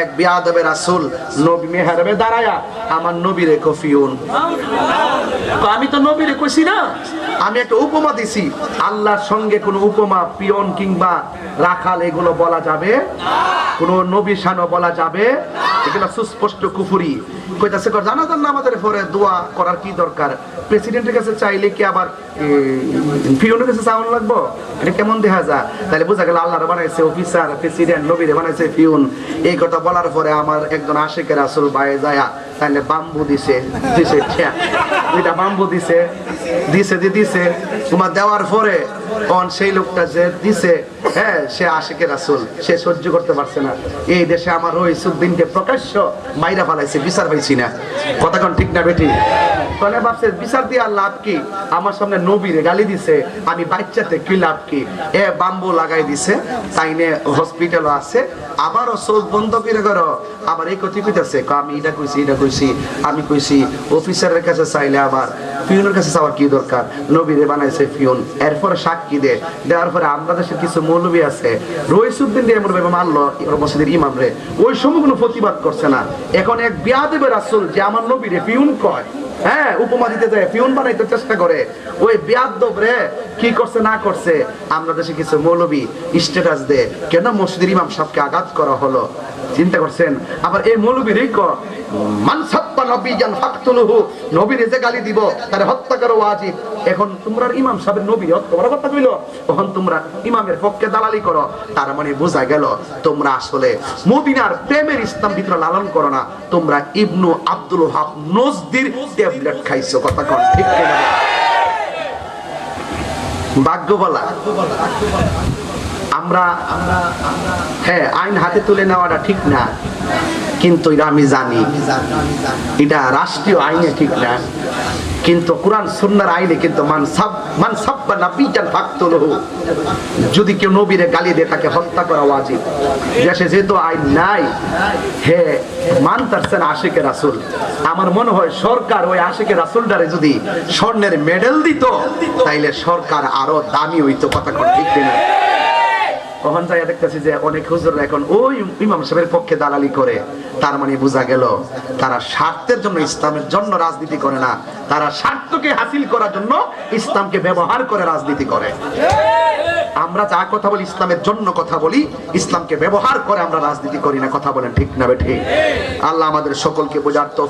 এক বিয়াদবে রাসুল নবী মেহরাবে দাঁড়ায়া আমার নবীরে কফিউন। তো আমি তো নবীরে কইছি না? আমি একটা উপমা দিছি। আল্লাহর সঙ্গে কোনো উপমা, পিয়ন কিংবা রাখাল, এগুলো বলা যাবে। কোনো নবী শানও বলা যাবে। এগুলো সুস্পষ্ট কুফুরি। কইতাছে পরে দোয়া করার কি দরকার? প্রেসিডেন্টের কাছে চাইলে কি আবার পিয়নের কাছে চাউন লাগবো? এটা কেমন দেখা যায়? তাহলে বোঝা গেল আল্লাহর বানাইছে অফিসার, প্রেসিডেন্ট, নবীরে বানাইছে পিউন এই কথা বলার পরে আমার একজন আশেকের আসল বাইরে যায় তাহলে বাম্বু দিছে দিছে। বাম্বু দিছে দিছে দি দিছে তোমার দেওয়ার পরে তখন সেই লোকটা যে দিছে হ্যাঁ সে আশেকের আসল সে সহ্য করতে পারছে না। এই দেশে আমার ওই সুদ্দিনকে প্রকাশ্য মাইরা ফালাইছে, বিচার পাইছি না। কথা কোন ঠিক না, বেটি? তাহলে ভাবছে বিচার দিয়ে লাভ কি? আমার সামনে নবীরে গালি দিছে, আমি বাচ্চাতে কি লাভ কি? এ বাম্বু লাগাই দিছে, তাইনে হসপিটাল আছে, আবারও চোখ বন্ধ করে করো। আবার এই কথা কইতাছে আমি এটা কইছি এটা কইছি, আমি কইছি অফিসারের কাছে চাইলে আবার পিউনের কাছে চাওয়ার কি দরকার? নবীরে বানাইছে পিউন এরপরে সাক্ষী দে, দেওয়ার পরে আমরা দেশের কিছু মৌলবী আছে। ভাবে মসজিদের ইমাম রে। ওই সময় কোনো প্রতিবাদ করছে না। এখন এক বিয়াদেবের আসল যে আমার নবীরে পিউন কয়। হ্যাঁ উপমা দিতে যায়, পিউন বানাইতে চেষ্টা করে। ওই বেয়াদব রে, কি করছে, না করছে, আমরা দেশে কিছু মৌলবী স্ট্যাটাস দে। কেন মসজিদের ইমাম সাহেবকে আঘাত করা হলো? চিন্তা করছেন? আবার এই মৌলবীর মানসাপ্পা নবীজান ফাকতুলহু নবীরে যে গালি দিব হত্যা করো ওয়াজিব এখন তোমরা ইমাম সাহেবের নবী হত্যা করার কথা কইলো? তখন তোমরা ইমামের পক্ষে দালালি করো। তার মানে বোঝা গেল, তোমরা আসলে মদিনার প্রেমের ইসলাম ভিতরে লালন করো না। তোমরা ইবনু আব্দুল হাব নজদির ট্যাবলেট খাইছো, কথা কন, ঠিক কিনা ভাগ্য বলা। আমরা হ্যাঁ আইন হাতে তুলে নেওয়াটা ঠিক না। কিন্তু এটা আমি জানি। এটা রাষ্ট্রীয় আইনে ঠিক না। কিন্তু কোরআন সুন্নার আইনে কিন্তু মান মান যদি কেউ নবীরে গালি দেয়, তাকে হত্যা করা ওয়াজিব। দেশে যেহেতু আইন নাই, হে মানতারছেন আশিকে রাসূল। আমার মনে হয় সরকার ওই আশিকে রাসূলটারে যদি স্বর্ণের মেডেল দিত, তাইলে সরকার আরও দামি হইতো, কথা কোন ঠিক না তখন যাই দেখতেছি যে অনেক হুজুর এখন ওই ইমাম সাহেবের পক্ষে দালালি করে। তার মানে বোঝা গেল, তারা স্বার্থের জন্য ইসলামের জন্য রাজনীতি করে না। তারা স্বার্থকে হাসিল করার জন্য ইসলামকে ব্যবহার করে রাজনীতি করে। আমরা যা কথা বলি ইসলামের জন্য কথা বলি, ইসলামকে ব্যবহার করে আমরা রাজনীতি করি না। কথা বলেন ঠিক না ঠিক? আল্লাহ আমাদের সকলকে বোঝার তো